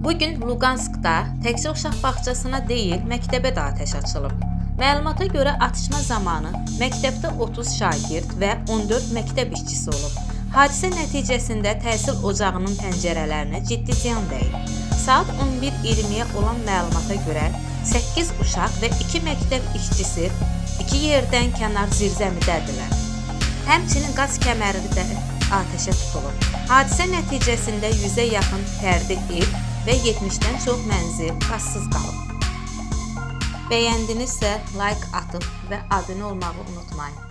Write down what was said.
Bugün Luganskda təkcə uşaq bağçasına deyil, məktəbə də atəş açılıb. Məlumata görə atışma zamanı məktəbdə 30 şagird və 14 məktəb işçisi olub. Hadisə nəticəsində təhsil ocağının pəncərələrinə ciddi ziyan dəyib. Saat 11:20-yə olan məlumata görə 8 uşaq və 2 məktəb işçisi iki yerdən kənar zirzəmidədirlər. Həmçinin qaz kəməri də atəşə tutulub. Hadisə nəticəsində 100-ə yaxın fərdi ev və 70-dən çox mənzil qazsız qalıb. Bəyəndinizsə like atıb və abunə olmağı unutmayın.